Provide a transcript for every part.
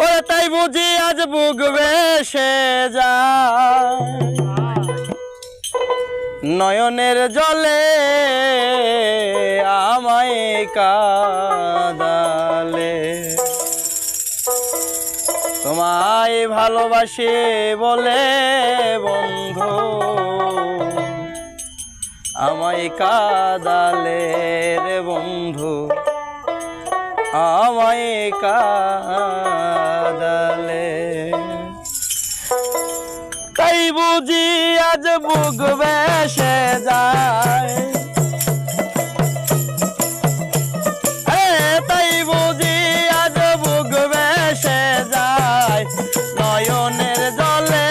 ওরা তাই বুঝি আজ বুক সে যা নয়নের জলে আমায় কাদালে। তোমায় ভালোবাসি বলে, বন্ধু, আমায় কাদালে রে বন্ধু। আমায় কাদালে। তাই বুঝি আজ বুক সে যায়। তাই বুঝি আজ যায়। নয়নের জলে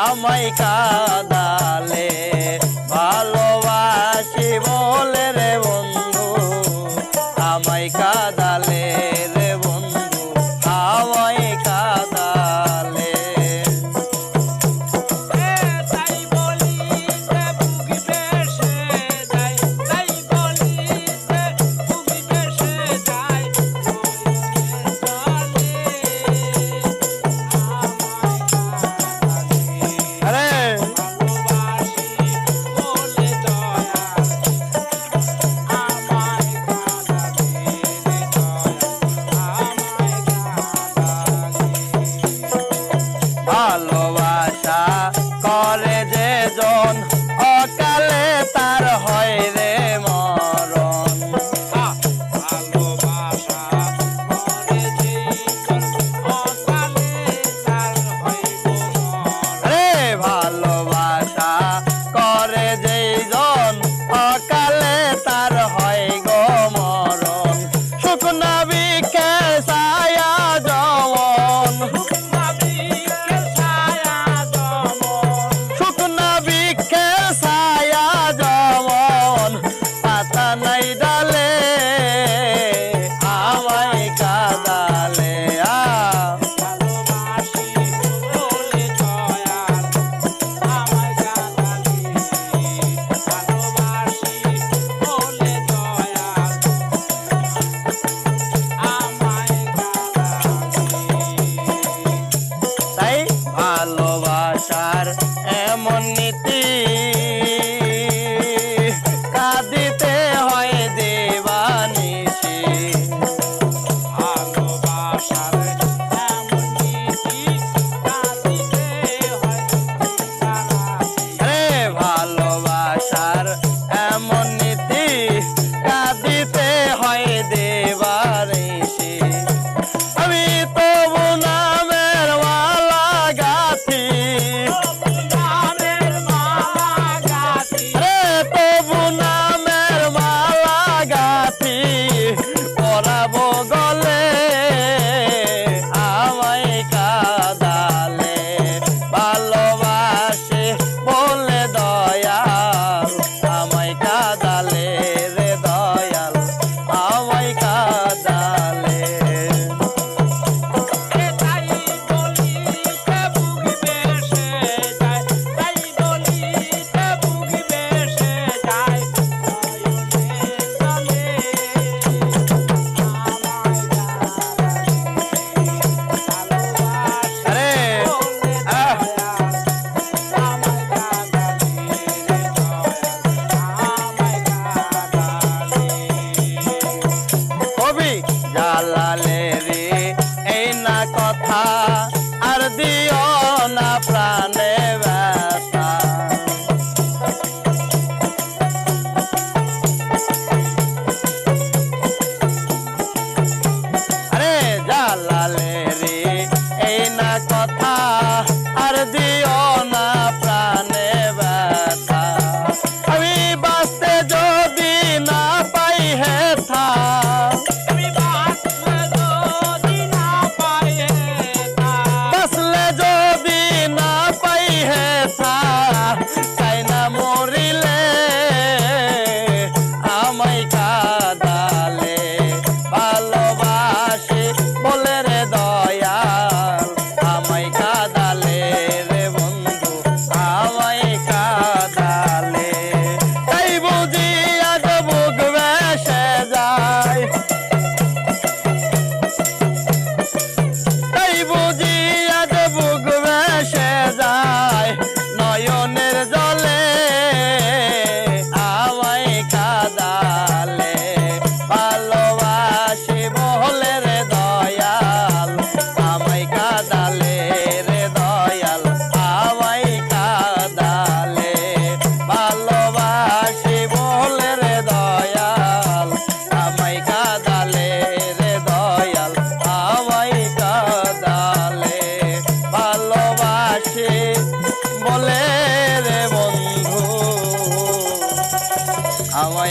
আমায় কাদ আশা কর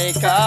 নায়িকা